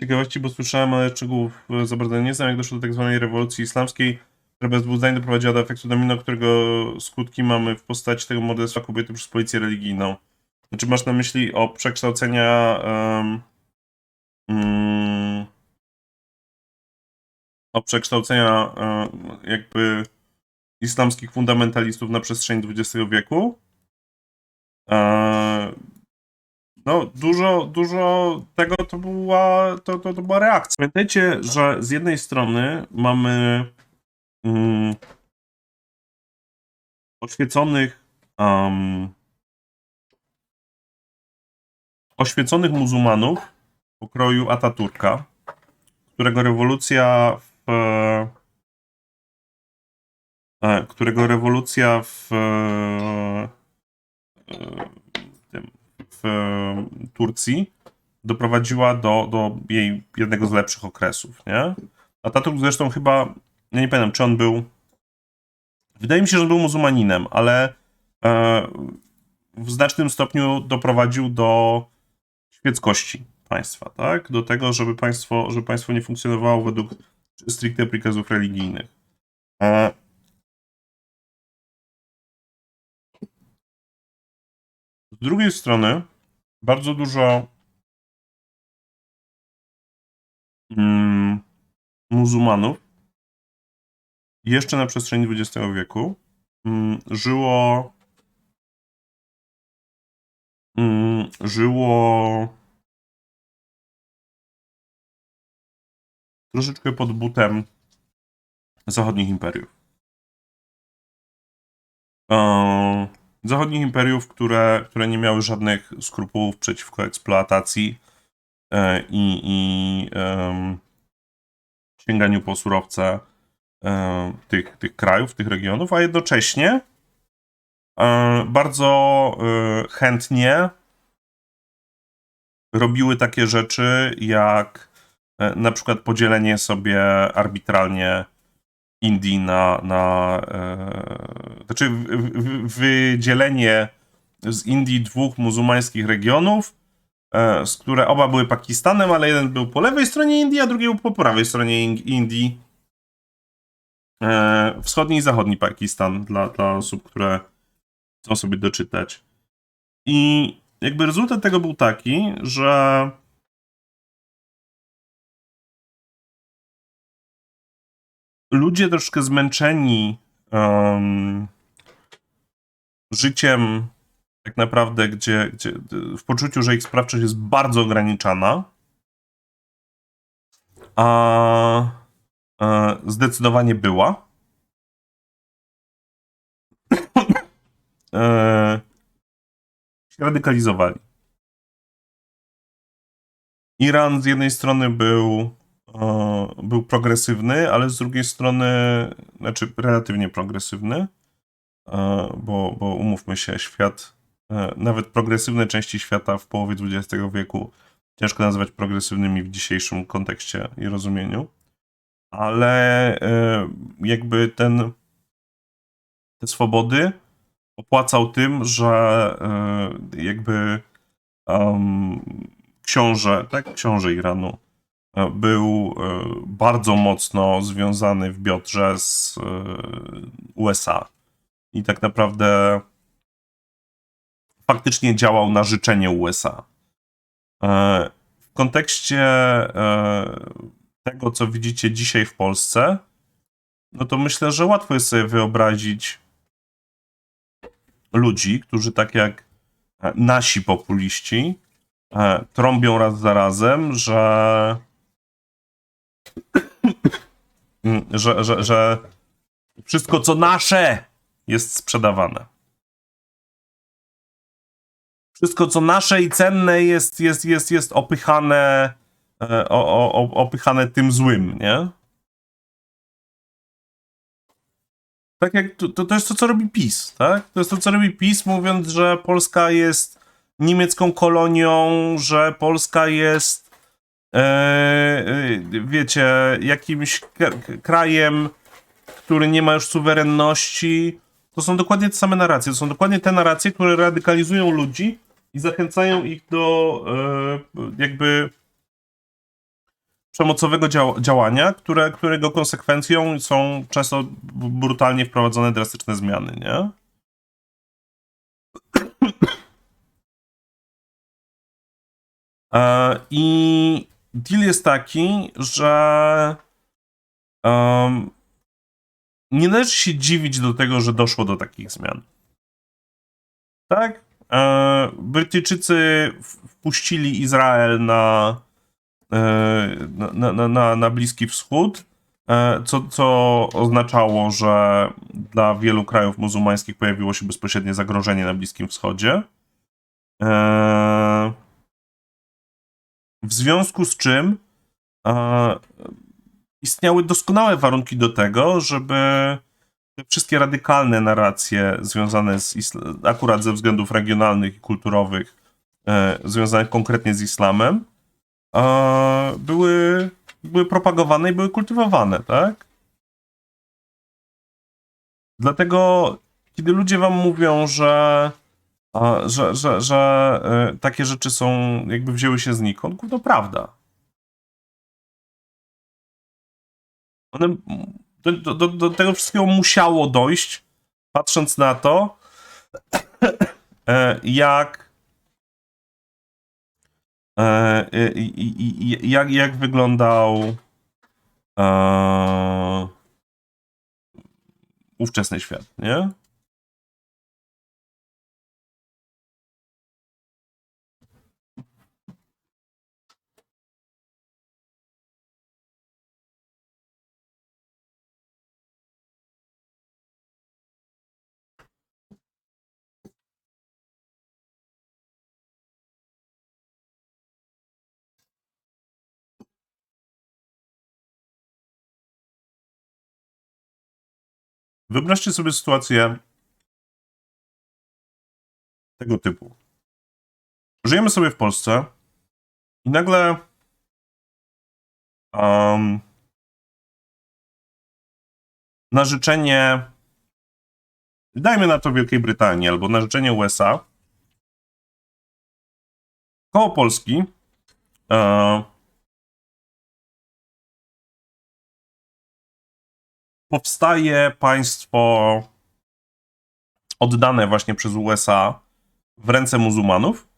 Ciekawości, bo słyszałem, ale szczegółów e, za bardzo nie znam, jak doszło do tak zwanej rewolucji islamskiej, która bez zdań doprowadziła do efektu domino, którego skutki mamy w postaci tego morderstwa kobiety przez policję religijną. Znaczy masz na myśli o przekształcenia em, mm, o przekształcenia em, jakby islamskich fundamentalistów na przestrzeni XX wieku? E, no, dużo, dużo tego to była, to, to, to była reakcja. Pamiętajcie, że z jednej strony mamy mm, oświeconych um, oświeconych muzułmanów pokroju Ataturka, którego rewolucja w e, którego rewolucja w, e, e, Turcji doprowadziła do, do jej jednego z lepszych okresów, nie? Ataturk zresztą chyba, ja nie pamiętam, czy on był wydaje mi się, że on był muzułmaninem, ale e, w znacznym stopniu doprowadził do świeckości państwa, tak? Do tego, żeby państwo, żeby państwo nie funkcjonowało według stricte prikazów religijnych. E, Z drugiej strony, bardzo dużo mm, muzułmanów jeszcze na przestrzeni XX wieku mm, żyło mm, żyło troszeczkę pod butem zachodnich imperiów. Eee, zachodnich imperiów, które, które nie miały żadnych skrupułów przeciwko eksploatacji e, i, i em, sięganiu po surowce e, tych, tych krajów, tych regionów, a jednocześnie e, bardzo chętnie robiły takie rzeczy, jak na przykład podzielenie sobie arbitralnie Indii na, na e, znaczy wydzielenie z Indii dwóch muzułmańskich regionów, e, z które oba były Pakistanem, ale jeden był po lewej stronie Indii, a drugi był po prawej stronie In- Indii. E, wschodni i zachodni Pakistan dla, dla osób, które chcą sobie doczytać. I jakby rezultat tego był taki, że ludzie troszkę zmęczeni em, życiem, tak naprawdę, gdzie, gdzie w poczuciu, że ich sprawczość jest bardzo ograniczana, a e, zdecydowanie była. e, się radykalizowali. Iran z jednej strony był był progresywny, ale z drugiej strony, znaczy relatywnie progresywny, e, bo, bo umówmy się, świat, e, nawet progresywne części świata w połowie XX wieku ciężko nazwać progresywnymi w dzisiejszym kontekście i rozumieniu, ale e, jakby ten, te swobody opłacał tym, że jakby um, książę, tak, książę Iranu był e, bardzo mocno związany w Biotrze z e, USA. I tak naprawdę faktycznie działał na życzenie USA. E, W kontekście e, tego, co widzicie dzisiaj w Polsce, no to myślę, że łatwo jest sobie wyobrazić ludzi, którzy tak jak e, nasi populiści e, trąbią raz za razem, że że, że, że wszystko co nasze jest sprzedawane. Wszystko co nasze i cenne jest, jest, jest, jest opychane, e, o, o, opychane tym złym, nie? Tak jak to, to, to jest to, co robi PiS, tak? To jest to, co robi PiS, mówiąc, że Polska jest niemiecką kolonią, że Polska jest wiecie, jakimś krajem, który nie ma już suwerenności. To są dokładnie te same narracje. To są dokładnie te narracje, które radykalizują ludzi i zachęcają ich do e, jakby przemocowego dział działania, które, którego konsekwencją są często brutalnie wprowadzone drastyczne zmiany, nie? E, I deal jest taki, że em, nie należy się dziwić do tego, że doszło do takich zmian. Tak? E, Brytyjczycy wpuścili Izrael na, e, na, na, na, na Bliski Wschód, e, co, co oznaczało, że dla wielu krajów muzułmańskich pojawiło się bezpośrednie zagrożenie na Bliskim Wschodzie. E, W związku z czym e, istniały doskonałe warunki do tego, żeby te wszystkie radykalne narracje związane z isla- akurat ze względów regionalnych i kulturowych, e, związane konkretnie z islamem, e, były, były propagowane i były kultywowane, tak? Dlatego, kiedy ludzie wam mówią, że, że, że, że e, takie rzeczy są, jakby wzięły się znikąd, to prawda. One, do, do, do tego wszystkiego musiało dojść, patrząc na to, e, jak e, jak, jak wyglądał e, ówczesny świat, nie? Wyobraźcie sobie sytuację tego typu. Żyjemy sobie w Polsce i nagle um, na życzenie dajmy na to Wielkiej Brytanii albo na życzenie USA koło Polski e, powstaje państwo oddane właśnie przez USA w ręce muzułmanów.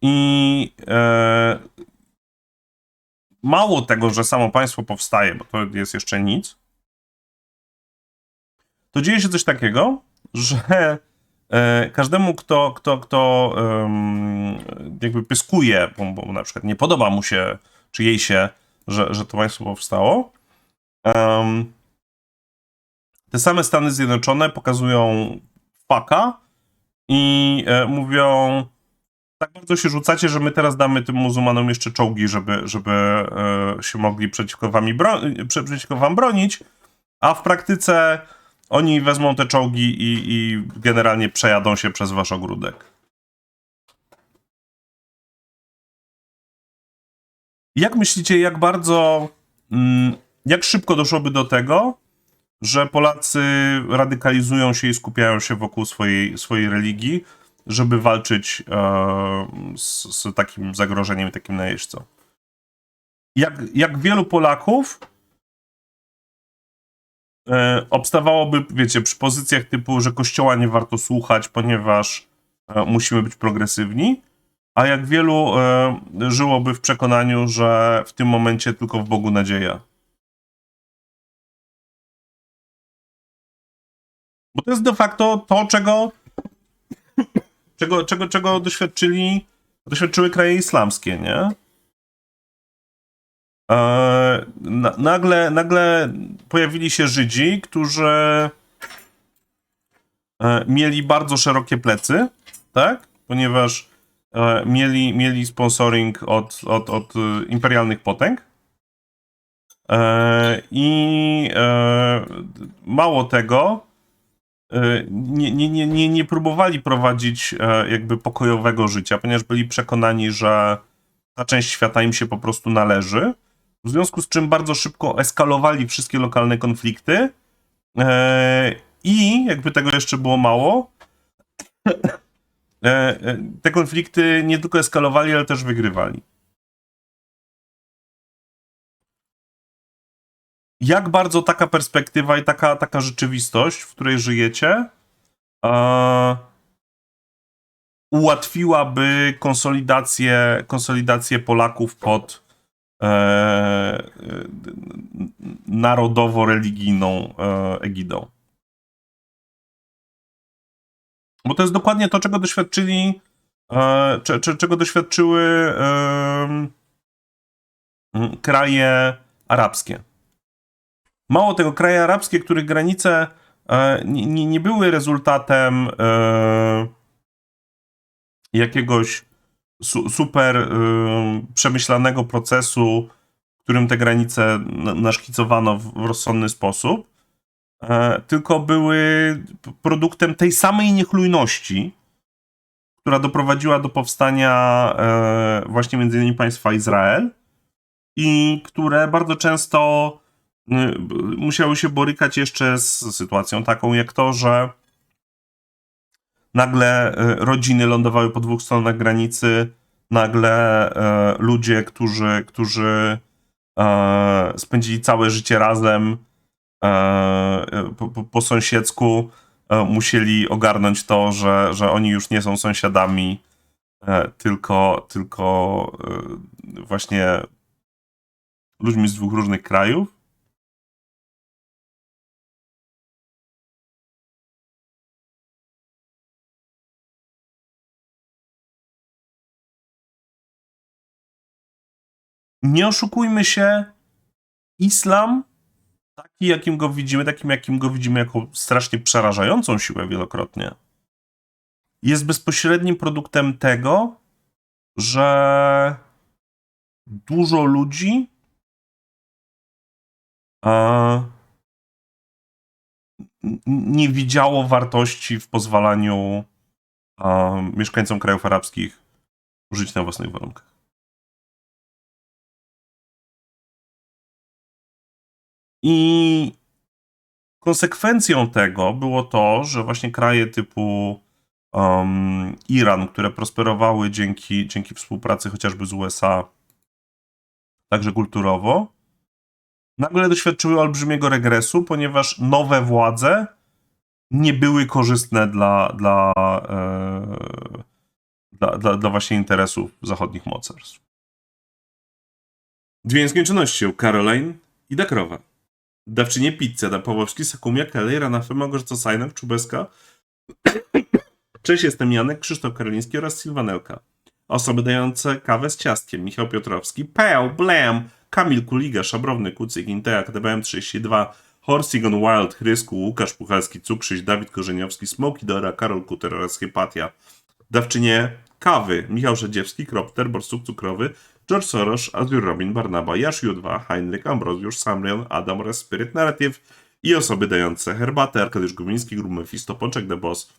I e, mało tego, że samo państwo powstaje, bo to jest jeszcze nic, to dzieje się coś takiego, że e, każdemu, kto, kto, kto em, jakby pyskuje, bo, bo na przykład nie podoba mu się, czy jej się, że, że to państwo powstało, em, te same Stany Zjednoczone pokazują faka i e, mówią tak bardzo się rzucacie, że my teraz damy tym muzułmanom jeszcze czołgi, żeby, żeby e, się mogli przeciwko, wami przeciwko wam bronić, a w praktyce oni wezmą te czołgi i, i generalnie przejadą się przez wasz ogródek. Jak myślicie, jak bardzo, mm, jak szybko doszłoby do tego, że Polacy radykalizują się i skupiają się wokół swojej, swojej religii, żeby walczyć e, z, z takim zagrożeniem takim najeźdźcą? Jak, jak wielu Polaków e, obstawałoby, wiecie, przy pozycjach typu, że kościoła nie warto słuchać, ponieważ e, musimy być progresywni, a jak wielu e, żyłoby w przekonaniu, że w tym momencie tylko w Bogu nadzieja. Bo to jest de facto to, czego, czego, czego, czego doświadczyli, doświadczyły kraje islamskie, nie? E, na, nagle, nagle pojawili się Żydzi, którzy e, mieli bardzo szerokie plecy, tak? Ponieważ mieli, mieli sponsoring od, od, od e, imperialnych potęg. E, I e, mało tego, e, nie, nie, nie, nie, próbowali prowadzić e, jakby pokojowego życia, ponieważ byli przekonani, że ta część świata im się po prostu należy. W związku z czym bardzo szybko eskalowali wszystkie lokalne konflikty. E, I jakby tego jeszcze było mało, e, e, E, e, te konflikty nie tylko eskalowali, ale też wygrywali. Jak bardzo taka perspektywa i taka, taka rzeczywistość, w której żyjecie, e, ułatwiłaby konsolidację, konsolidację Polaków pod e, e narodowo-religijną egidą? Bo to jest dokładnie to, czego doświadczyli, e, cze, cze, czego doświadczyły m, kraje arabskie. Mało tego, kraje arabskie, których granice e, nie, nie, były rezultatem e, jakiegoś su, super e, przemyślanego procesu, w którym te granice na- naszkicowano w, rozsądny sposób, e, tylko były produktem tej samej niechlujności, która doprowadziła do powstania e, właśnie między innymi państwa Izrael i które bardzo często y, musiały się borykać jeszcze z sytuacją taką jak to, że nagle y, rodziny lądowały po dwóch stronach granicy, nagle e, ludzie, którzy, którzy e, spędzili całe życie razem e, po, po, po sąsiedzku, e, musieli ogarnąć to, że, że oni już nie są sąsiadami, e, tylko, tylko e, właśnie ludźmi z dwóch różnych krajów. Nie oszukujmy się, islam, taki jakim go widzimy, takim jakim go widzimy jako strasznie przerażającą siłę wielokrotnie, jest bezpośrednim produktem tego, że dużo ludzi nie widziało wartości w pozwalaniu mieszkańcom krajów arabskich żyć na własnych warunkach. I konsekwencją tego było to, że właśnie kraje typu um, Iran, które prosperowały dzięki, dzięki współpracy chociażby z USA, także kulturowo, nagle doświadczyły olbrzymiego regresu, ponieważ nowe władze nie były korzystne dla, dla, e, dla, dla, dla właśnie interesów zachodnich mocarstw. Dwie nieskończoności, Caroline i Dakrowa. Dawczynie pizzy, da Pawłowski, Sakumia, Kelly, Rana Fema, Gorco Sajnak, Czubeska. Cześć, jestem Janek, Krzysztof Karoliński oraz Sylwanelka. Osoby dające kawę z ciastkiem. Michał Piotrowski, Peł, Blam, Kamil Kuliga, Szabrowny, Kucyk, Inteak, DBM32, Horsigon Wild, Chrysku, Łukasz Puchalski, Cukrzyś, Dawid Korzeniowski, Smoki Dora, Karol Kuter oraz Hypatia. Dawczynie kawy. Michał Rzedziewski, Kropter, Borsuk Cukrowy, George Soros, Azur Robin, Barnaba, Jasz Judwa, Heinrich Ambrozjusz, Samrion, Adam oraz Spirit Narrative i osoby dające herbatę, Arkadiusz Gumiński, Grub Mephisto, Pączek The Boss,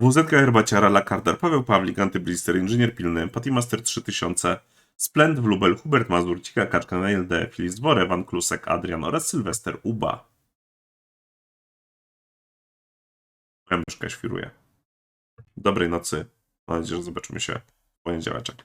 WZ Herbaciara, Lakardar, Paweł Pawlik, Antyblister, Inżynier Pilny, Patimaster 3000, Splend, Wlubel, Hubert Mazur, Cika Kaczka, Nail D, Filis Dwor, Ewan Klusek, Adrian oraz Sylwester Uba. Moja myszka świruje. Dobrej nocy. Mam nadzieję, że zobaczymy się w poniedziałeczek.